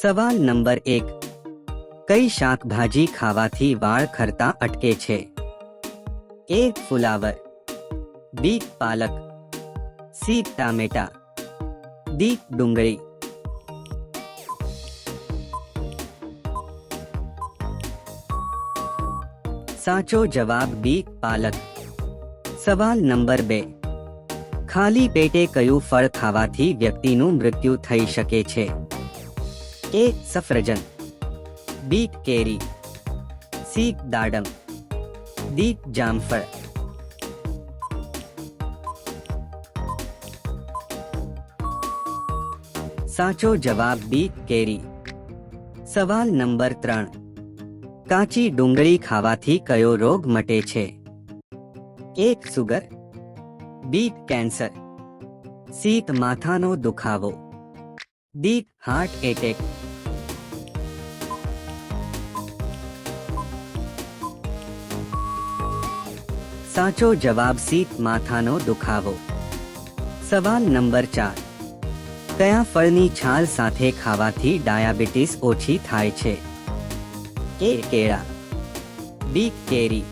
સવાલ નંબર 1 કઈ શાકભાજી ખાવાથી વાળ ખરતા અટકે છે એ ફુલાવર બી પાલક સી ટામેટા દીક ડુંગળી સાચો જવાબ બી પાલક સવાલ નંબર બે ખાલી પેટે કયો ફળ ખાવાથી વ્યક્તિનું મૃત્યુ થઈ શકે છે એ સફરજન બી કેરી સી દાડમ દી જામફળ સાચો જવાબ બી કેરી સવાલ નંબર ત્રણ કાચી ડુંગળી ખાવાથી કયો રોગ મટે છે એક સુગર બી કેન્સર સી માથાનો દુખાવો દી હાર્ટ એટેક साचो जवाब सीट माथानो दुखावो सवाल नंबर चार कया फलनी छाल साथे खावाथी डायाबिटीस ओछी थाय छे ए केड़ा बी केरी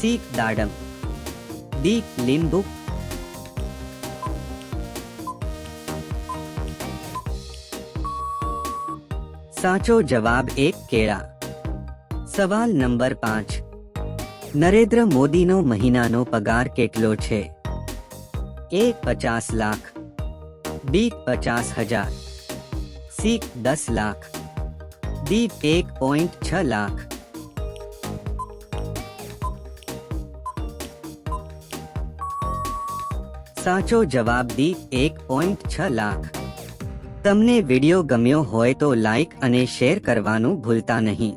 सी दाडम डी लींबू साचो जवाब एक केड़ा सवाल नंबर पांच નરેન્દ્ર મોદીનો મહિનાનો પગાર કેટલો છે એ પચાસ લાખ બી પચાસ હજાર સી દસ લાખ ડી એક પોઈન્ટ છ લાખ સાચો જવાબ દી એક પોઈન્ટ છ લાખ તમને વિડીયો ગમ્યો હોય તો લાઈક અને શેર કરવાનું ભૂલતા નહીં